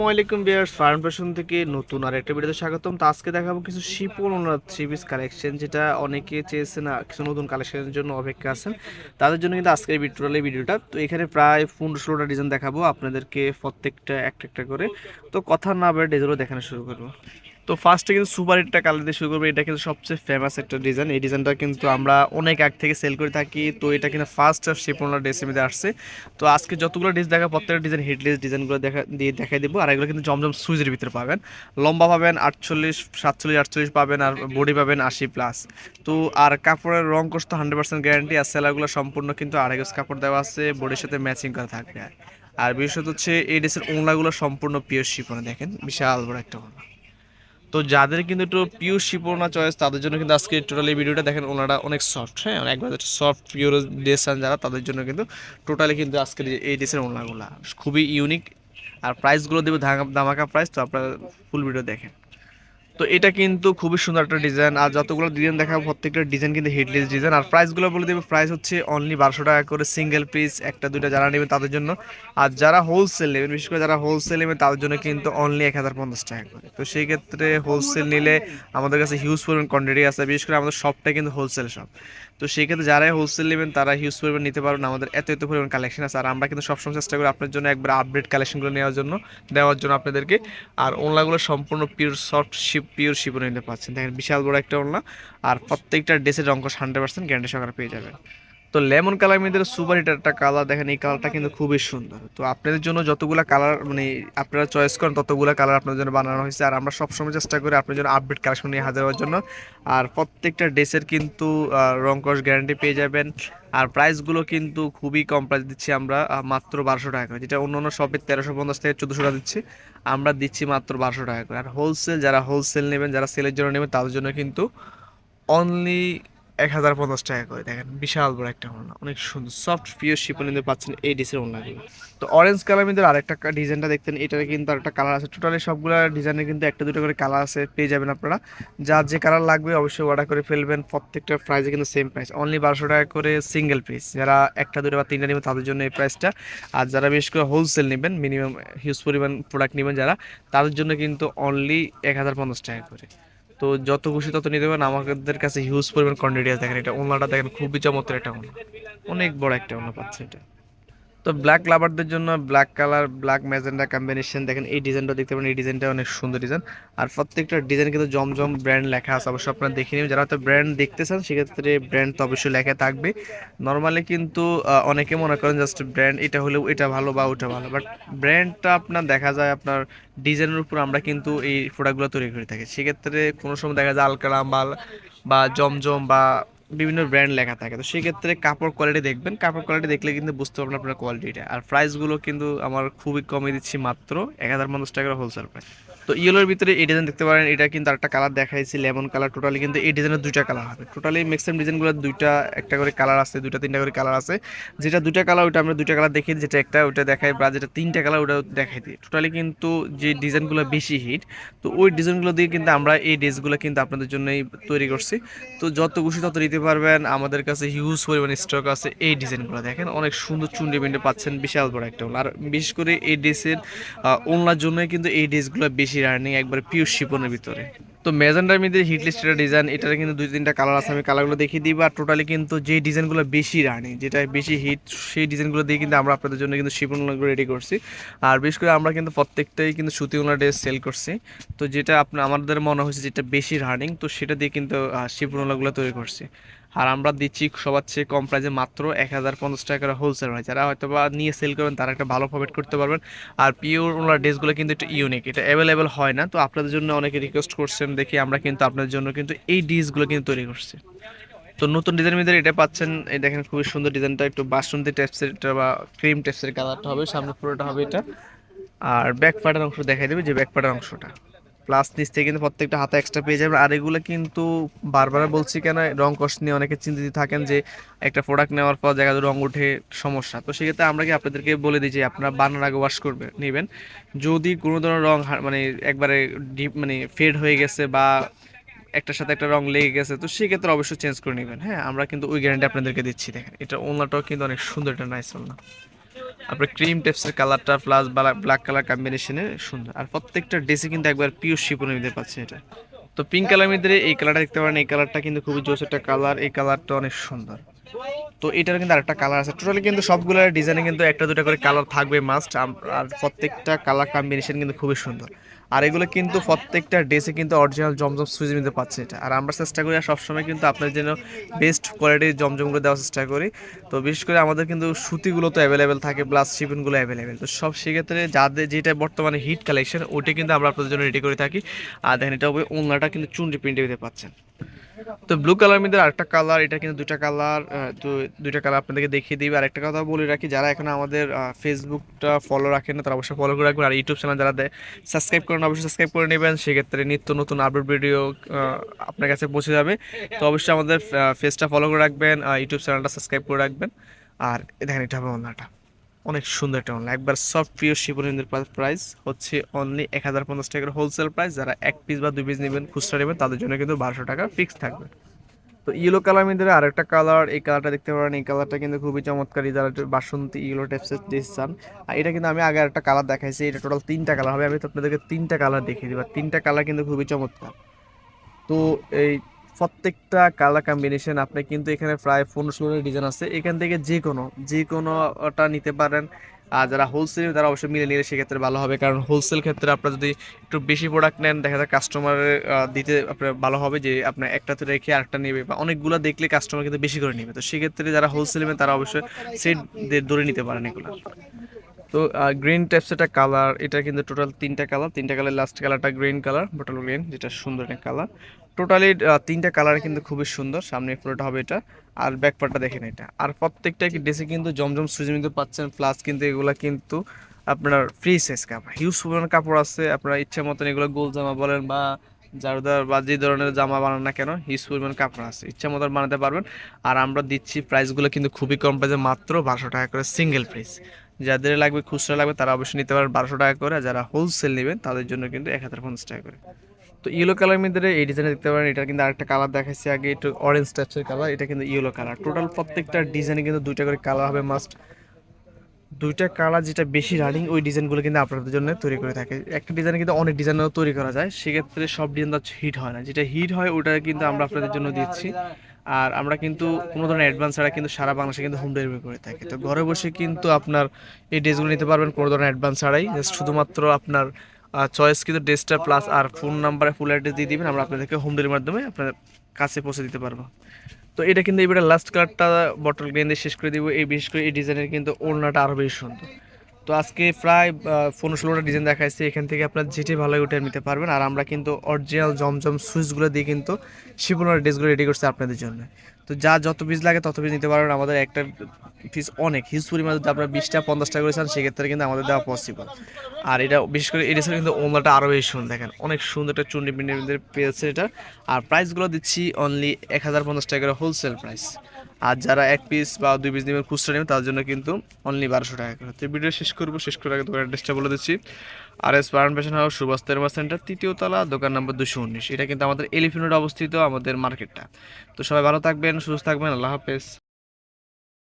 আসসালামাইকুম বিয়ার্স farm fashion থেকে নতুন আর একটা ভিডিওতে স্বাগতম। তো আজকে দেখাবো কিছু শিপন ওনার থ্রি পিস কালেকশন, যেটা অনেকে চেয়েছেন কিছু নতুন কালেকশনের জন্য অপেক্ষা আছেন। তাদের জন্য কিন্তু আজকের ভিডিওটা ভিডিওটা। তো এখানে প্রায় পনেরো ষোলোটা ডিজাইন দেখাবো, আপনাদেরকে প্রত্যেকটা একটা একটা করে। তো কথা না বেড়ে ডিজাইনও দেখানো শুরু করব। তো ফার্স্টে কিন্তু সুপার হিটটা কালার দিয়ে শুরু করব। এটা কিন্তু সবচেয়ে ফেমাস একটা ডিজাইন এই ডিজাইনটা কিন্তু আমরা অনেক আগ থেকে সেল করে থাকি। তো এটা কিন্তু ফার্স্ট শিপনলা ড্রেসের মধ্যে আসছে। তো আজকে যতগুলো ডিজাইন দেখা প্রত্যেকটা ডিজাইন হিটলেস ডিজাইনগুলো দেখা, দিয়ে দেখাই দেবো। আর এগুলো কিন্তু জমজম সুইজের ভিতরে পাবেন। লম্বা পাবেন আটচল্লিশ, সাতচল্লিশ, আটচল্লিশ পাবেন আর বডি পাবেন আশি প্লাস তো আর কাপড়ের রং তো হান্ড্রেড পার্সেন্ট গ্যারান্টি আর সেলারগুলো সম্পূর্ণ কিন্তু আড়াই কাপড় দেওয়া আছে। বডির সাথে ম্যাচিং করা থাকবে। আর বিশেষত হচ্ছে এই ড্রেসের ওংলাগুলো সম্পূর্ণ পিওর শিপনে দেখেন। বিশাল বড় একটা ওংলা তো যাদের কিন্তু একটু পিওর শিপোনা চয়েস তাদের জন্য কিন্তু আজকে টোটালি ভিডিওটা দেখেন, ওনারা অনেক সফট হ্যাঁ? একবার সফট পিওর ড্রেস যারা, তাদের জন্য কিন্তু টোটালি কিন্তু আজকের এই ড্রেসের ওনাগুলো খুবই ইউনিক আর প্রাইসগুলো দেবে ধামাকা প্রাইস তো আপনারা ফুল ভিডিও দেখেন। তো এটা কিন্তু খুবই সুন্দর একটা ডিজাইন আর যতগুলো ডিজাইন দেখাবো, প্রত্যেকটা ডিজাইন কিন্তু হিটলেস ডিজাইন আর প্রাইসগুলো বলে দেবে প্রাইস হচ্ছে অনলি বারোশো টাকা করে সিঙ্গেল পিস একটা, দুইটা যারা নেবেন তাদের জন্য। আর যারা হোলসেল নেবেন বিশেষ করে যারা হোলসেল নেবেন তাদের জন্য কিন্তু অনলি এক হাজার পঞ্চাশ টাকা করে। তো সেই ক্ষেত্রে হোলসেল নিলে আমাদের কাছে হিউজ পরিমাণ কোয়ান্টিটি আছে, বিশেষ করে আমাদের শপটা কিন্তু হোলসেল শপ তো সেই ক্ষেত্রে যারাই হোলসেল নেবেন, তারা হিউজ পরিমাণ নিতে পারবেন। আমাদের এত এত পরিমাণ কালেকশন আছে। আর আমরা কিন্তু সবসময় চেষ্টা করি আপনার জন্য একবার আপডেট কালেকশনগুলো নেওয়ার জন্য, দেওয়ার জন্য আপনাদেরকে। আর ওনলাগুলো সম্পূর্ণ পিওর সফট শিপ পিওর শিপনে নিতে পাচ্ছেন। দেখেন, বিশাল বড় একটা ওড়না, আর প্রত্যেকটা ড্রেসের অঙ্ক হান্ড্রেড পার্সেন্ট গ্যারান্টি সহকারে পেয়ে যাবেন। তো লেমন কালার মধ্যে সুপার হিটার একটা কালার দেখেন, এই কালারটা কিন্তু খুবই সুন্দর। তো আপনাদের জন্য যতগুলো কালার মানে আপনারা চয়েস করেন, ততগুলো কালার আপনাদের জন্য বানানো হয়েছে। আর আমরা সবসময় চেষ্টা করি আপনার জন্য আপডেট কালেকশন নিয়ে হাজার হওয়ার জন্য। আর প্রত্যেকটা ড্রেসের কিন্তু রং কস গ্যারান্টি পেয়ে যাবেন। আর প্রাইসগুলো কিন্তু খুবই কম প্রাইস দিচ্ছি আমরা মাত্র বারোশো টাকা করে। যেটা অন্য অন্য শপে তেরোশো পঞ্চাশ থেকে চোদ্দোশো টাকা দিচ্ছি। আমরা দিচ্ছি মাত্র বারোশো টাকা করে। আর হোলসেল যারা হোলসেল নেবেন, যারা সেলের জন্য নেবেন, তাদের জন্য কিন্তু অনলি এক হাজার পঞ্চাশ টাকা করে। দেখেন, বিশাল বড় একটা ওড়না। অনেক সুন্দর সফট পিওর কিন্তু পাচ্ছেন এই ডিসের ওড়নাগুলো। তো অরেঞ্জ কালার মধ্যে আরেকটা ডিজাইনটা দেখতেন, এটার কিন্তু আরেকটা কালার আছে। টোটালি সবগুলো ডিজাইনের কিন্তু একটা, দুটো করে কালার আছে, পেয়ে যাবেন আপনারা। যার যে কালার লাগবে অবশ্যই অর্ডার করে ফেলবেন, প্রত্যেকটা প্রাইসে কিন্তু সেম প্রাইস অনলি বারোশো টাকা করে সিঙ্গেল পিস যারা একটা, দুটো বা তিনটা নেবেন, তাদের জন্য এই প্রাইসটা আর যারা বিশেষ করে হোলসেল নেবেন মিনিমাম হিউজ পরিমাণ প্রোডাক্ট নেবেন যারা, তাদের জন্য কিন্তু অনলি এক হাজার পঞ্চাশ টাকা করে। তো যত খুশি তত নিতে পারেন। আমাদের কাছে হিউজ পরিমাণ কোয়ান্টিটি আছে। দেখেন এটা ওনাটা দেখেন, খুবই চমৎকার একটা অনেক বড় একটা ওনা পাচ্ছে এটা। তো ব্ল্যাক লাভারদের জন্য black colour black magenta combination দেখেন, এই ডিজাইনটা দেখতে পারেন, এই ডিজাইনটা অনেক সুন্দর ডিজাইন আর প্রত্যেকটা ডিজাইন কিন্তু জমজম ব্র্যান্ড লেখা আছে অবশ্যই আপনারা দেখে নেবেন। যারা হয়তো ব্র্যান্ড দেখতে চান, সেক্ষেত্রে ব্র্যান্ড তো অবশ্যই লেখা থাকবে। নর্মালি কিন্তু অনেকে মনে করেন জাস্ট ব্র্যান্ড এটা হলেও এটা ভালো বা ওটা ভালো। বাট ব্র্যান্ডটা আপনার দেখা যায় আপনার ডিজাইনের উপর আমরা কিন্তু এই প্রোডাক্টগুলো তৈরি করে থাকি। সেক্ষেত্রে কোনো সময় দেখা যায় আলকালাম বা বা জমজম বা বিভিন্ন ব্র্যান্ড লেখা থাকে। তো সেক্ষেত্রে কাপড় কোয়ালিটি দেখবেন। কাপড় কোয়ালিটি দেখলে কিন্তু বুঝতে পারবেন আপনার কোয়ালিটিটা আর প্রাইসগুলো কিন্তু আমার খুবই কমে দিচ্ছি মাত্র এক হাজার পঞ্চাশ টাকার হোলসেল প্রাইস তো ইয়েলোর ভিতরে এই ডিজাইন দেখতে পারেন, এটা কিন্তু আরেকটা কালার দেখাইছি লেমন কালার টোটালি কিন্তু এই ডিজাইনের দুইটা কালার হবে। টোটালি ম্যাক্সিমাম ডিজাইনগুলো দুইটা, একটা করে কালার আছে, দুইটা, তিনটা করে কালার আছে। যেটা দুইটা কালার ওইটা আমরা দুইটা কালার দেখি যেটা একটা, ওইটা দেখাই, বা যেটা তিনটা কালার ওটা দেখাই দিই। টোটালি কিন্তু যে ডিজাইনগুলো বেশি হিট তো ওই ডিজাইনগুলো দিয়ে কিন্তু আমরা এই ড্রেসগুলো কিন্তু আপনাদের জন্যই তৈরি করছি। তো যত খুশি তত নিতে পারবেন, আমাদের কাছে হিউজ পরিমাণ স্টক আছে এই ডিজাইনগুলো দেখেন, অনেক সুন্দর চুন্ডি বিন্ডে পাচ্ছেন, বিশাল বড় একটা। আর বিশেষ করে এই ড্রেসের ওনার জন্যই কিন্তু এই ড্রেসগুলো বেশি রানিং একবার পিওর শিপনের ভিতরে। তো মেজেন্ডার মধ্যে হিট লিস্টের ডিজাইন এটার কিন্তু দুই তিনটা কালার আছে, আমি কালারগুলো দেখিয়ে দিই বা টোটালি কিন্তু যে ডিজাইনগুলো বেশি রানিং যেটা বেশি হিট সেই ডিজাইনগুলো দিয়ে কিন্তু আমরা আপনাদের জন্য কিন্তু শিপনগুলো রেডি করছি। আর বিশেষ করে আমরা কিন্তু প্রত্যেকটাই কিন্তু সুতি ওনার ড্রেস সেল করছি। তো যেটা আপনার, আমাদের মনে হয়েছে যেটা বেশি রানিং তো সেটা দিয়ে কিন্তু শিপনগুলো তৈরি করছি। আর আমরা দিচ্ছি সবার চেয়ে কম প্রাইসে মাত্র এক হাজার পঞ্চাশ টাকা করে হোলসেল হয় যারা হয়তো বা নিয়ে সেল করবেন, তারা একটা ভালো প্রফিট করতে পারবেন। আর পিওর ওনার ড্রেসগুলো কিন্তু একটু ইউনিক এটা অ্যাভেলেবেল হয় না। তো আপনাদের জন্য অনেকে রিকোয়েস্ট করছেন, দেখি আমরা কিন্তু আপনাদের জন্য কিন্তু এই ড্রেসগুলো কিন্তু তৈরি করছি। তো নতুন ডিজাইনের ভিতরে এটা পাচ্ছেন, এই দেখেন খুবই সুন্দর ডিজাইনটা একটু বাসন্তী টাইপসের এটা বা ক্রিম টাইপসের কালারটা হবে, সামনে পুরোটা হবে এটা। আর ব্যাক পার্টের অংশ দেখাই দেবে, যে ব্যাক পার্টের অংশটা। প্লাস নিচ থেকে কিন্তু প্রত্যেকটা হাতে এক্সট্রা পেয়ে যাবেন। আর এগুলো কিন্তু বারবার বলছি কেন, রং কষ্ট নিয়ে অনেকে চিন্তিত থাকেন যে একটা প্রোডাক্ট নেওয়ার পর জায়গা রং উঠে সমস্যা। তো সেক্ষেত্রে আমরা কি আপনাদেরকে বলে দিই যে আপনারা বানার আগে ওয়াশ করবে, নেবেন। যদি কোনো ধরনের রং মানে একবারে ডিপ মানে ফেড হয়ে গেছে বা একটার সাথে একটা রং লেগে গেছে, তো সেক্ষেত্রে অবশ্যই চেঞ্জ করে নেবেন। হ্যাঁ আমরা কিন্তু ওই গ্যারান্টি আপনাদেরকে দিচ্ছি, দেখেন। এটা ওনাটাও কিন্তু অনেক সুন্দর একটা নাইস ওনা আপনার ক্রিম টেপসের কালারটা প্লাস ব্ল্যাক কালার কম্বিনেশনে সুন্দর। আর প্রত্যেকটা ড্রেসে কিন্তু একবার পিওর শিপনের মধ্যে পাচ্ছেন এটা। তো পিঙ্ক কালার মধ্যে এই কালারটা দেখতে পারেন, এই কালারটা কিন্তু খুবই জোস একটা কালার এই কালারটা অনেক সুন্দর। তো এটার কিন্তু আরেকটা কালার আছে। টোটালি কিন্তু সবগুলোর ডিজাইনে কিন্তু একটা দুটো করে কালার থাকবে মাস্ট আর প্রত্যেকটা কালার কম্বিনেশন কিন্তু খুবই সুন্দর। আর এগুলো কিন্তু প্রত্যেকটা ড্রেসে কিন্তু অরিজিনাল জমজম সুইজ নিতে পারছে এটা। আর আমরা চেষ্টা করি সবসময় কিন্তু আপনার জন্য বেস্ট কোয়ালিটির জমজমগুলো দেওয়ার চেষ্টা করি। তো বিশেষ করে আমাদের কিন্তু সুতিগুলো তো অ্যাভেলেবেল থাকে প্লাস শিপিনগুলো অ্যাভেলেবেল তো সব সেক্ষেত্রে যাদের যেটা বর্তমানে হিট কালেকশন ওটা কিন্তু আমরা আপনাদের জন্য রেডি করে থাকি। আর দেখেন, এটা ওনাটা কিন্তু চুনরি প্রিন্টে দিতে পাচ্ছেন। তো ব্লু কালার মধ্যে আরেকটা কালার এটা কিন্তু দুইটা কালার তো দুইটা কালার আপনাদেরকে দেখিয়ে দিবে। আর একটা কথা বলে রাখি, যারা এখন আমাদের ফেসবুকটা ফলো রাখেন না, তারা অবশ্যই ফলো করে রাখবেন। আর ইউটিউব চ্যানেল যারা দেয় সাবস্ক্রাইব করেন, অবশ্যই সাবস্ক্রাইব করে নেবেন। সেক্ষেত্রে নিত্য নতুন আপডেট ভিডিও আপনার কাছে পৌঁছে যাবে। তো অবশ্যই আমাদের ফেসটা ফলো করে রাখবেন ইউটিউব চ্যানেলটা সাবস্ক্রাইব করে রাখবেন। আর দেখেন, এটা হবে অন্যটা। অনেক সুন্দর একটা অনলাইন একবার সফট প্রিয় শিবনীন্দ্র প্রাইস হচ্ছে অনলি এক হাজার পঞ্চাশ টাকার হোলসেল প্রাইস যারা এক পিস বা দুই পিস নেবেন, খুচরা নেবেন, তাদের জন্য কিন্তু বারোশো টাকা ফিক্স থাকবে। তো ইয়েলো কালার মধ্যে আরেকটা কালার এই কালারটা দেখতে পারেন, এই কালারটা কিন্তু খুবই চমৎকার। যারা বাসন্তী ইয়েলো টাইপসের ড্রেস চান, আর এটা কিন্তু আমি আগে একটা কালার দেখাইছি, এটা টোটাল তিনটা কালার হবে। আমি তো আপনাদেরকে তিনটা কালার দেখিয়ে দিব তিনটা কালার কিন্তু খুবই চমৎকার। তো এই প্রত্যেকটা কালার কম্বিনেশন আপনি কিন্তু এখানে প্রায় পনেরো ষোলোর ডিজাইন আছে। এখান থেকে যে কোনো, যে কোনোটা নিতে পারেন। আর যারা হোলসেল তারা অবশ্যই মিলে নিলে সেক্ষেত্রে ভালো হবে। কারণ হোলসেল ক্ষেত্রে আপনার যদি একটু বেশি প্রোডাক্ট নেন, দেখা যায় কাস্টমারের দিতে আপনার ভালো হবে যে আপনার একটাতে রেখে আরেকটা নেবে বা অনেকগুলো দেখলে কাস্টমার কিন্তু বেশি করে নেবে। তো সেক্ষেত্রে যারা হোলসেল নেবেন, তারা অবশ্যই সেট ধরে নিতে পারেন এগুলো। তো গ্রিন টাইপস একটা কালার এটা কিন্তু টোটাল তিনটা কালার তিনটা কালার লাস্ট কালারটা গ্রিন কালার বোটল গ্রিন যেটা সুন্দর একটা কালার টোটালি তিনটা কালার কিন্তু খুবই সুন্দর সামনে পুরোটা হবে এটা, আর ব্যাক পার্টটা দেখেন এটা। আর প্রত্যেকটা ড্রেসে কিন্তু জমজম সুজি কিন্তু পাচ্ছেন প্লাস কিন্তু এগুলা কিন্তু আপনার ফ্রি সাইজ কাপড় হিউজ পরিমাণ কাপড় আছে, আপনার ইচ্ছা মতন এগুলো গোল জামা বলেন বা জারদার বা যে ধরনের জামা বানান না কেন হিউজ পরিমাণ কাপড় আছে, ইচ্ছা মতন বানাতে পারবেন। আর আমরা দিচ্ছি প্রাইসগুলো কিন্তু খুবই কম প্রাইসে মাত্র বারোশো টাকা করে সিঙ্গেল প্রাইস যাদের লাগবে খুচরা লাগবে, তারা অবশ্যই নিতে পারেন বারোশো টাকা করে। যারা হোলসেল নেবেন, তাদের জন্য কিন্তু এক হাজার পঞ্চাশ টাকা করে। তো ইয়েলো কালার মধ্যে এই ডিজাইনে দেখতে পারেন এটা কিন্তু আরেকটা কালার দেখাচ্ছি আগে, একটু অরেঞ্জ টাইপসের কালার এটা কিন্তু ইয়েলো কালার টোটাল প্রত্যেকটা ডিজাইনে কিন্তু দুইটা করে কালার হবে মাস্ট দুইটা কালার যেটা বেশি রানিং ওই ডিজাইনগুলো কিন্তু আপনাদের জন্য তৈরি করে থাকে। একটা ডিজাইনে কিন্তু অনেক ডিজাইনও তৈরি করা যায়, সেক্ষেত্রে সব ডিজাইন হিট হয় না। যেটা হিট হয়, ওটা কিন্তু আমরা আপনাদের জন্য দিচ্ছি। আর আমরা কিন্তু কোনো ধরনের অ্যাডভান্স ছাড়া কিন্তু সারা বাংলাদেশে কিন্তু হোম ডেলিভারি করে থাকি। তো ঘরে বসে কিন্তু আপনার এই ড্রেসগুলো নিতে পারবেন কোনো ধরনের অ্যাডভান্স ছাড়াই। জাস্ট শুধুমাত্র আপনার চয়েস কিন্তু ড্রেসটা প্লাস আর ফোন নাম্বারে ফুল অ্যাড্রেস দিয়ে দিবেন। আমরা আপনাদেরকে হোম ডেলিভারির মাধ্যমে আপনার কাছে পৌঁছে দিতে পারব। তো এটা কিন্তু এবারে লাস্ট কালারটা বটল গ্রিন দিয়ে শেষ করে দিব। এই বিশেষ করে এই ডিজাইনের কিন্তু ওড়নাটা আরও বেশি সুন্দর। তো আজকে প্রায় পনেরো ষোলোটা ডিজাইন দেখাইছে। এখান থেকে আপনার যেটি ভালো লাগে ওটা নিতে পারবেন। আর আমরা কিন্তু অরিজিনাল জমজম সুইচগুলো দিয়ে কিন্তু শিবনার ড্রেসগুলো রেডি করছি আপনাদের জন্য। তো যা যত পিস লাগে তত পিস নিতে পারবেন আমাদের একটা পিস অনেক। হিউজ পরিমাণে যদি আপনারা বিশটা, পঞ্চাশটা করে চান, সেক্ষেত্রে কিন্তু আমাদের দেওয়া পসিবল আর এটা বিশেষ করে এটা কিন্তু ওমলাটা আরও বেশি সুন্দর। দেখেন, অনেক সুন্দর একটা চুন্ডি পিন্ডি পেয়েছে এটা। আর প্রাইসগুলো দিচ্ছি অনলি এক হাজার পঞ্চাশ টাকা করে হোলসেল প্রাইস আর যারা এক পিস বা দুই পিস নেবেন খুচরা নেবেন, তার জন্য কিন্তু অনলি বারোশো টাকা করে। তো ভিডিও শেষ করব, শেষ করে আগে দোকানের অ্যাড্রেসটা বলে দিচ্ছি। আর এস পার্ন ফ্যাশন হাউস সুভাষ তেরমা সেন্টার তৃতীয় তলা, দোকান নম্বর দুশো উনিশ। এটা কিন্তু আমাদের এলিফিনোড অবস্থিত আমাদের মার্কেটটা তো সবাই ভালো থাকবেন, সুস্থ থাকবেন, আল্লাহ হাফেজ।